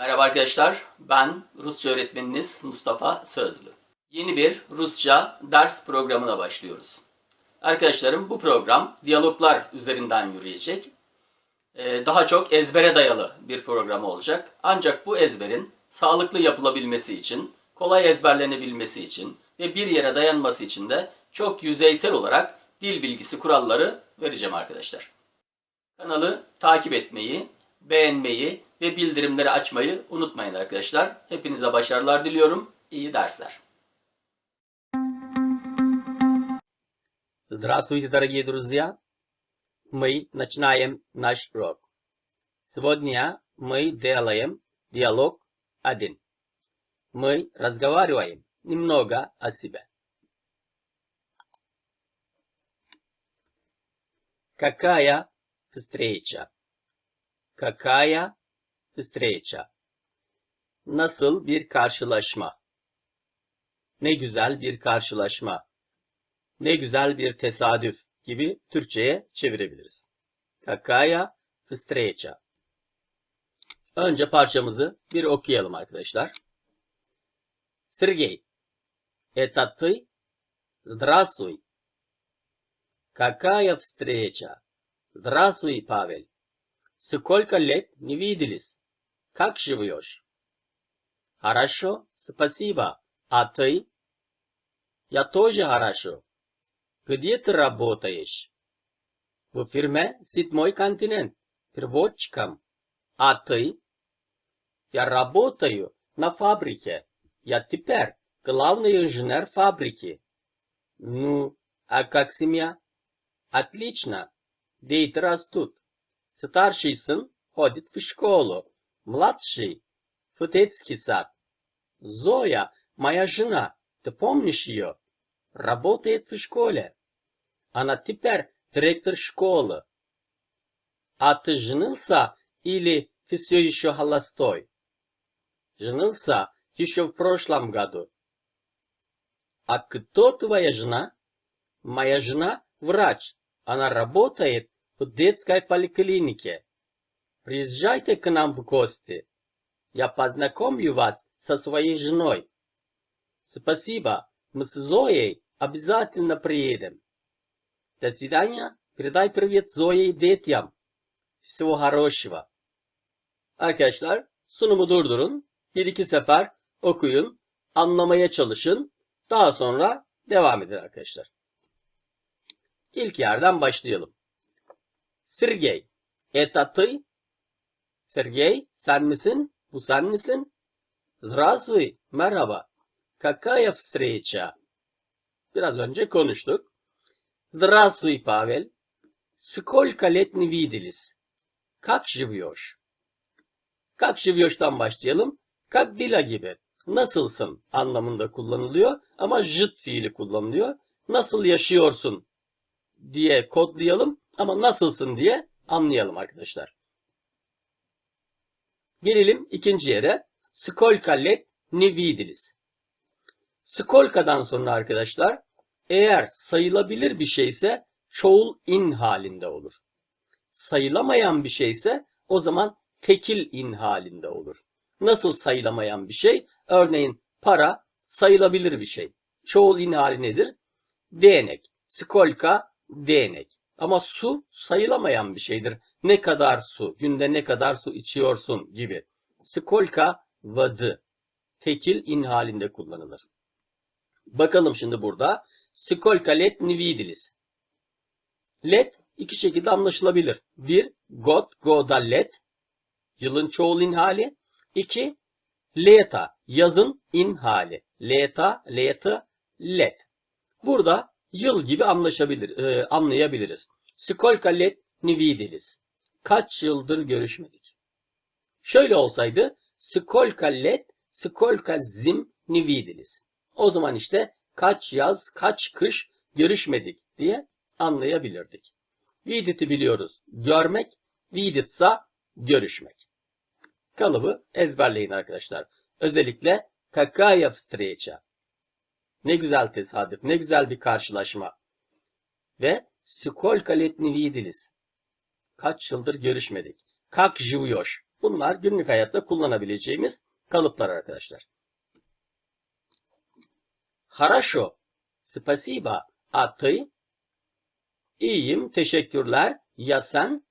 Merhaba arkadaşlar, ben Rusça öğretmeniniz Mustafa Sözlü. Yeni bir Rusça ders programına başlıyoruz. Arkadaşlarım bu program diyaloglar üzerinden yürüyecek. Ee, Daha çok ezbere dayalı bir program olacak. Ancak bu ezberin sağlıklı yapılabilmesi için, kolay ezberlenebilmesi için ve bir yere dayanması için de çok yüzeysel olarak dil bilgisi kuralları vereceğim arkadaşlar. Kanalı takip etmeyi, beğenmeyi ve bildirimleri açmayı unutmayın arkadaşlar. Hepinize başarılar diliyorum. İyi dersler. Здравствуйте, дорогие друзья! Мы начинаем наш урок. Сегодня мы делаем диалог один. Мы разговариваем немного о себе. Какая встреча? Какая встреча? Nasıl bir karşılaşma? Ne güzel bir karşılaşma. Ne güzel bir tesadüf gibi Türkçe'ye çevirebiliriz. Какая встреча? Önce parçamızı bir okuyalım arkadaşlar. Сергей, это ты? Здравствуй. Какая встреча? Здравствуй, Павел. Сколько лет не виделись? Как живешь? Хорошо, спасибо. А ты? Я тоже хорошо. Где ты работаешь? В фирме «Седьмой континент» переводчиком. А ты? Я работаю на фабрике. Я теперь главный инженер фабрики. Ну, а как семья? Отлично. Дети растут. Старший сын ходит в школу. Младший в детский сад. Зоя, моя жена, ты помнишь ее? Работает в школе. Она теперь директор школы. А ты женился или ты все еще холостой? Женился еще в прошлом году. А кто твоя жена? Моя жена врач. Она работает в детской поликлинике. Приезжайте к нам в гости. Я познакомлю вас со своей женой. Спасибо. Мы с Зоей обязательно приедем. До свидания. Передай привет Зое и детям. Всего хорошего. Arkadaşlar sunumu durdurun. Bir iki sefer okuyun. Anlamaya çalışın. Daha sonra devam edin arkadaşlar. İlk yerden başlayalım. Sergey. Это ты? Sergey sen misin? Bu sen misin? Здравствуй. Merhaba. Какая встреча? Biraz önce konuştuk. Здравствуй, Павел. Сколько лет не виделись? Как живешь? Как живеш'tan başlayalım. Как dila gibi. Nasılsın anlamında kullanılıyor ama jıt fiili kullanılıyor. Nasıl yaşıyorsun diye kodlayalım Ama nasılsın diye anlayalım arkadaşlar. Gelelim ikinci yere. Skolka let nevidiliz. Skolka'dan sonra arkadaşlar eğer sayılabilir bir şeyse çoğul in halinde olur. Sayılamayan bir şeyse o zaman tekil in halinde olur. Nasıl sayılamayan bir şey? Örneğin para sayılabilir bir şey. Çoğul in hali nedir? Değnek. Skolka değnek. Ama su sayılamayan bir şeydir. Ne kadar su, günde ne kadar su içiyorsun gibi. Skolka vadı. Tekil in halinde kullanılır. Bakalım şimdi burada. Skolka let nividilis. Let iki şekilde anlaşılabilir. Bir, God, Goda let. Yılın çoğul in hali. İki, leta, yazın in hali. Leta, leta, let. Burada yıl gibi anlaşabilir, e, anlayabiliriz. Skolka let nividilis. Kaç yıldır görüşmedik. Şöyle olsaydı skolka let, skolka zim nividilis. O zaman işte kaç yaz, kaç kış görüşmedik diye anlayabilirdik. Vidit'i biliyoruz. Görmek, viditsa görüşmek. Kalıbı ezberleyin arkadaşlar. Özellikle kakaya встреча. Ne güzel tesadüf, ne güzel bir karşılaşma. Ve сколько лет не виделись? Kaç yıldır görüşmedik. Как живешь? Bunlar günlük hayatta kullanabileceğimiz kalıplar arkadaşlar. Хорошо. Спасибо. А ты? İyiyim, teşekkürler. Ya sen?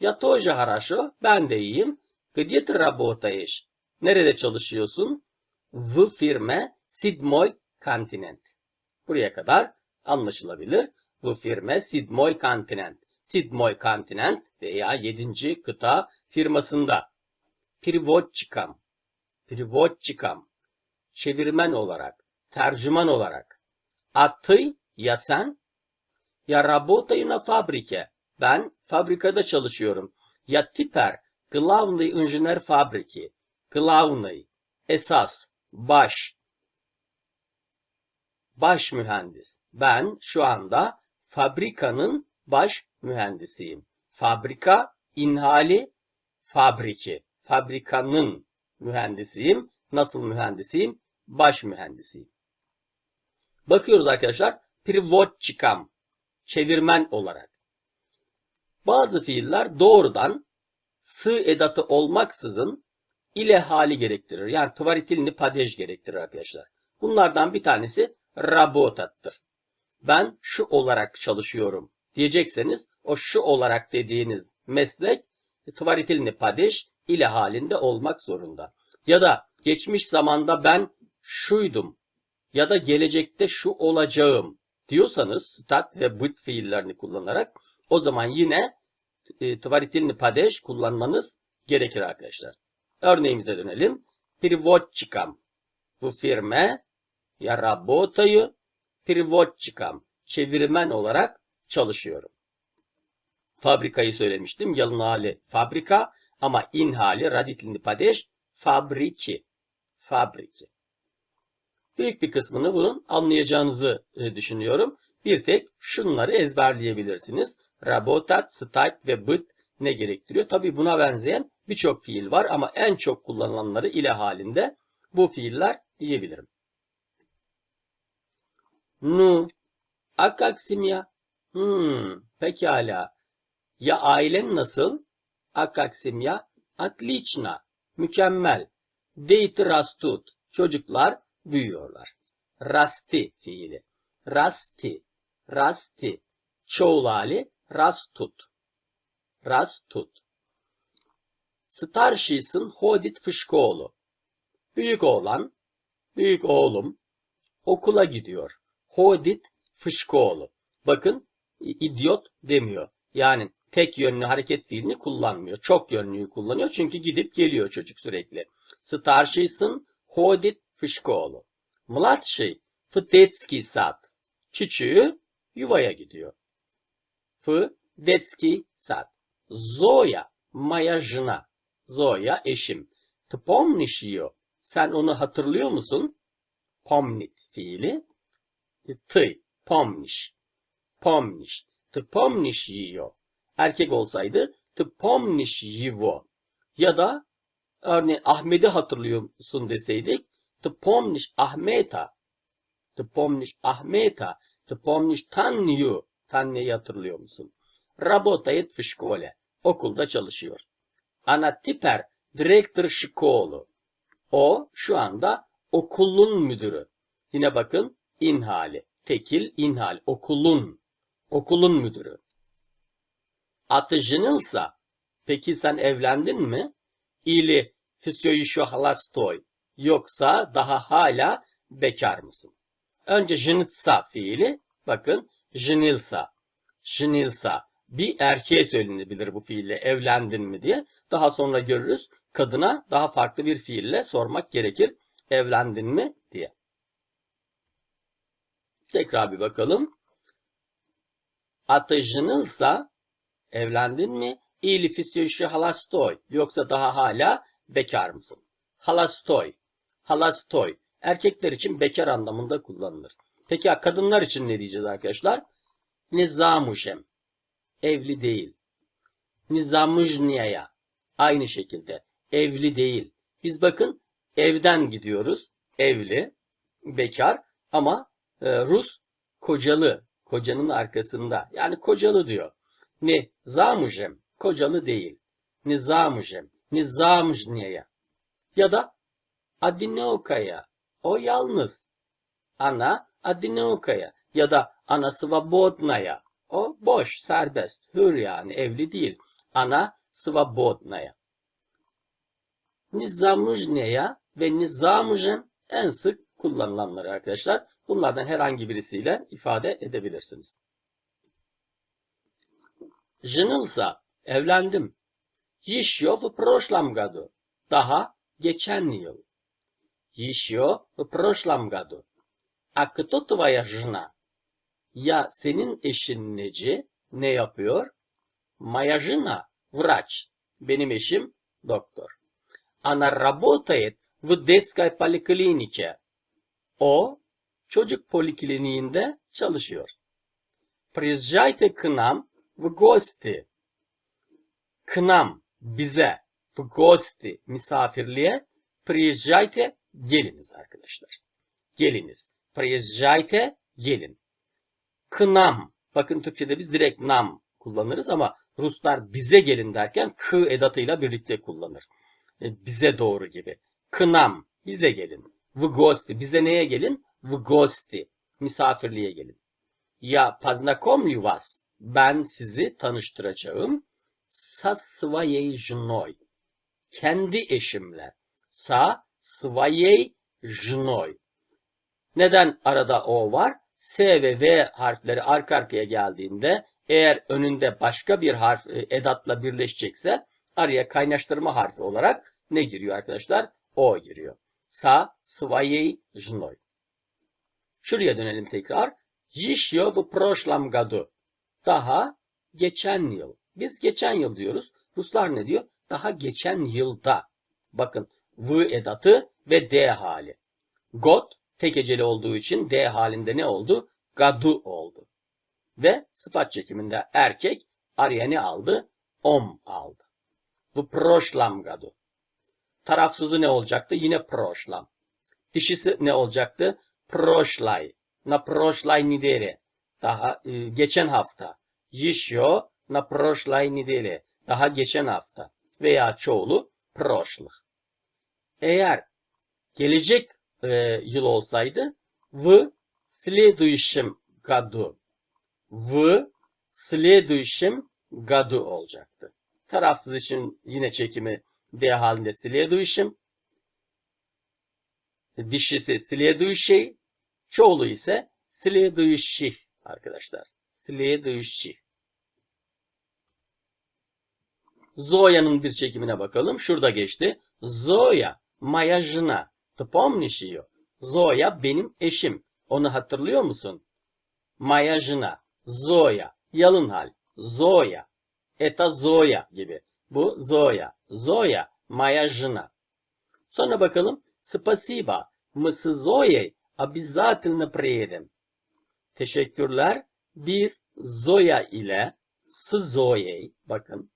Ya тоже хорошо. Ben de iyiyim. Где ты работаешь? Nerede çalışıyorsun? В фирме Седьмой континент. Buraya kadar anlaşılabilir. В фирме Седьмой континент. Седьмой континент veya 7. kıta firmasında. Переводчиком. Переводчиком. Çevirmen olarak, tercüman olarak. А ты? Ya sen? Я работаю на фабрике. Ben fabrikada çalışıyorum. Я теперь главный инженер фабрики. Главный. Esas. Baş. Baş mühendis. Ben şu anda fabrikanın baş mühendisiyim. Fabrika, inhali, fabriki. Fabrikanın mühendisiyim. Nasıl mühendisiyim? Baş mühendisiyim. Bakıyoruz arkadaşlar. Privodçikam. Çevirmen olarak. Bazı fiiller doğrudan sığ edatı olmaksızın ile hali gerektirir. Yani tvaritilni padej gerektirir arkadaşlar. Bunlardan bir tanesi rabotattır. Ben şu olarak çalışıyorum diyecekseniz o şu olarak dediğiniz meslek tvaritilni padej ile halinde olmak zorunda. Ya da geçmiş zamanda ben şuydum ya da gelecekte şu olacağım diyorsanız stat ve bit fiillerini kullanarak o zaman yine e, tvaritilni padej kullanmanız gerekir arkadaşlar. Örneğimize dönelim. Переводчиком. Bu firme ya работаю переводчиком. Çevirmen olarak çalışıyorum. Fabrikayı söylemiştim. Yalın hali fabrika ama in hali raditilni padej fabriki. Fabriki. Büyük bir kısmını bunun anlayacağınızı e, düşünüyorum. Bir tek şunları ezberleyebilirsiniz. Rabotat, stat ve bit ne gerektiriyor? Tabi buna benzeyen birçok fiil var ama en çok kullanılanları ile halinde bu fiiller diyebilirim. Nu. Akaksimya. Hmm, pekala. Ya ailen nasıl? Akaksimya. Atliçna. Mükemmel. Deyti rastut. Çocuklar büyüyorlar. Rasti fiili. Rasti. Rasti. Çoğul hali rastut. Rastut. Starşis'in Hodit Fışkoğlu. Büyük oğlan, büyük oğlum okula gidiyor. Hodit Fışkoğlu. Bakın idiot demiyor. Yani tek yönlü hareket fiilini kullanmıyor. Çok yönlüyü kullanıyor çünkü gidip geliyor çocuk sürekli. Starşıysın Hodit Fışkoğlu. Mladşıy Fıdetski sat. Küçüğü yuvaya gidiyor. Fıdetski sat. Zoya Maya jına. Zoya eşim. Tpomniş Sen onu hatırlıyor musun? Pomnit fiili. Ты, помнишь. Помнишь. Ты помнишь ее? Erkek olsaydı ты помнишь его? Ya da örneğin Ahmet'i hatırlıyor musun deseydik ты помнишь Ahmeta? Ты помнишь Ahmeta? Ты помнишь Tanyu? Tanya'yı hatırlıyor musun? Работает в школе. Okulda çalışıyor. Ana tiper direktör şkolu. O şu anda okulun müdürü. Yine bakın in hali. Tekil in hal. Okulun. Okulun müdürü. Atı jınılsa. Peki sen evlendin mi? İli füsyoyişo halastoy. Yoksa daha hala bekar mısın? Önce jınıtsa fiili. Bakın jınılsa. Jınılsa bir erkeğe söylenebilir bu fiille evlendin mi diye. Daha sonra görürüz kadına daha farklı bir fiille sormak gerekir. Evlendin mi. Tekrar bir bakalım. Atajınızsa evlendin mi? İli fistyüşü halastoy. Yoksa daha hala bekar mısın? Halastoy. Halastoy. Erkekler için bekar anlamında kullanılır. Peki ya kadınlar için ne diyeceğiz arkadaşlar? Nizamuşem evli değil. Nizamujniyaya aynı şekilde evli değil. Biz bakın evden gidiyoruz. Evli, bekar ama Rus kocalı, kocanın arkasında. Yani kocalı diyor. Ne zamujem, kocalı değil. Nizamujem, Nizamjnaya. Ya da Adinokaya. O yalnız. Ana Adinokaya. Ya da Ana Svobodnaya. O boş, serbest, hür yani evli değil. Ana Svobodnaya. Nizamujnaya ve Nizamujin en sık kullanılanları arkadaşlar. Bunlardan herhangi birisiyle ifade edebilirsiniz. Женился, evlendim. Еще в прошлом году. Daha geçen yıl. Еще в прошлом году. А кто твоя жена? Ya senin eşin neci? Ne yapıyor? Моя жена врач. Benim eşim doktor. Она работает в детской поликлинике. O çocuk polikliniğinde çalışıyor. Приезжайте к нам в гости. К нам bize в гости misafirliğe приезжайте geliniz arkadaşlar. Geliniz. Приезжайте gelin. К нам. Bakın Türkçe'de biz direkt nam kullanırız ama Ruslar bize gelin derken k edatıyla birlikte kullanır. E, Bize doğru gibi. К нам. Bize gelin. В гости. Bize neye gelin? В гости. Misafirliğe gelin. Ya познакомлю вас. Ben sizi tanıştıracağım. Sa своей женой. Kendi eşimle. Sa своей женой. Neden arada o var? S ve V harfleri arka arkaya geldiğinde eğer önünde başka bir harf e, edatla birleşecekse araya kaynaştırma harfi olarak ne giriyor arkadaşlar? O giriyor. Sa своей женой. Şuraya dönelim tekrar. Jishyo v prošlam gadu. Daha geçen yıl. Biz geçen yıl diyoruz. Ruslar ne diyor? Daha geçen yılda. Bakın v edatı ve d hali. God tek eceli olduğu için d halinde ne oldu? Gadu oldu. Ve sıfat çekiminde erkek Arya aldı? Om aldı. Bu proşlam gadu. Tarafsızı ne olacaktı? Yine proşlam. Dişisi ne olacaktı? Proşlay. Na proşlay nidere. Daha e, geçen hafta. Yişyo na proşlay nidere. Daha geçen hafta. Veya çoğulu proşlых. Eğer gelecek e, yıl olsaydı в следующем году в следующем году olacaktı. Tarafsız için yine çekimi D halinde следующем. Dişisi следующий. Çoğulu ise следующих arkadaşlar. Следующих. Zoya'nın bir çekimine bakalım. Şurada geçti. Zoya, моя жена. Ты помнишь ее? Zoya benim eşim. Onu hatırlıyor musun? Моя жена. Zoya. Yalın hal. Zoya. Это Zoya gibi. Bu Zoya. Zoya. Моя жена. Sonra bakalım. Спасибо. Мы с Зоей обязательно приедем. Teşekkürler. Biz Zoya ile с Zoya'yı bakın.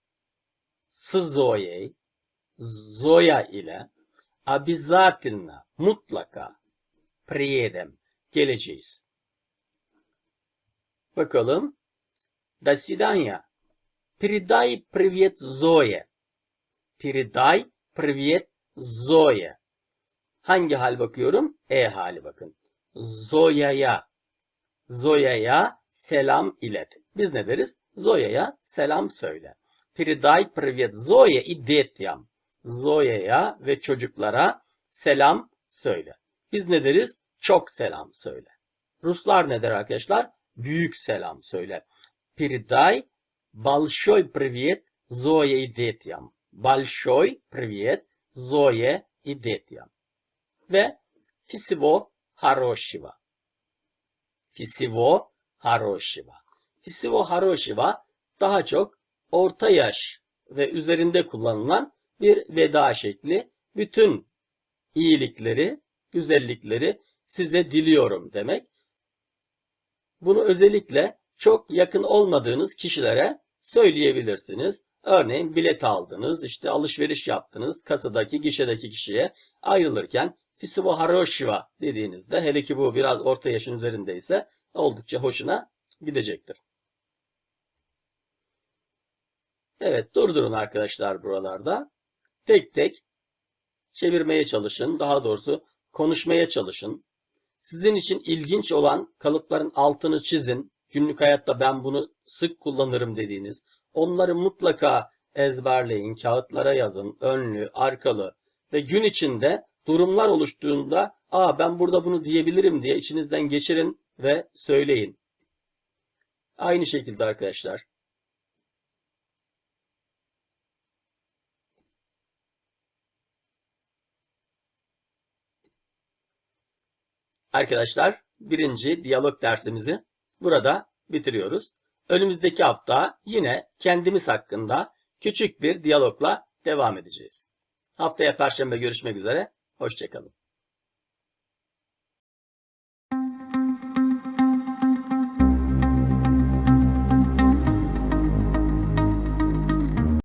с Zoya'yı Zoya ile обязательно mutlaka приедем geleceğiz. Bakalım. До свидания. Передай привет Зое. Передай привет Зое. Hangi hal bakıyorum? E hali bakın. Zoya'ya. Zoya'ya selam ilet. Biz ne deriz? Zoya'ya selam söyle. Передай привет Зое и детям. Zoya'ya ve çocuklara selam söyle. Biz ne deriz? Çok selam söyle. Ruslar ne der arkadaşlar? Büyük selam söyle. Передай большой привет Зое и детям. Большой привет Зое и детям. ve Fisivo Haroshiva. Fisivo Haroshiva. Fisivo Haroshiva daha çok orta yaş ve üzerinde kullanılan bir veda şekli. Bütün iyilikleri, güzellikleri size diliyorum demek. Bunu özellikle çok yakın olmadığınız kişilere söyleyebilirsiniz. Örneğin bilet aldınız, işte alışveriş yaptınız, kasadaki, gişedeki kişiye ayrılırken Fisivo Haroshiva dediğinizde hele ki bu biraz orta yaşın üzerindeyse oldukça hoşuna gidecektir. Evet durdurun arkadaşlar buralarda. tek tek çevirmeye çalışın. Daha doğrusu konuşmaya çalışın. Sizin için ilginç olan kalıpların altını çizin. Günlük hayatta ben bunu sık kullanırım dediğiniz. Onları mutlaka ezberleyin, kağıtlara yazın, önlü, arkalı ve gün içinde durumlar oluştuğunda aa ben burada bunu diyebilirim diye içinizden geçirin ve söyleyin. Aynı şekilde arkadaşlar. Arkadaşlar birinci diyalog dersimizi burada bitiriyoruz. Önümüzdeki hafta yine kendimiz hakkında küçük bir diyalogla devam edeceğiz. Haftaya Perşembe görüşmek üzere. Hoşçakalın.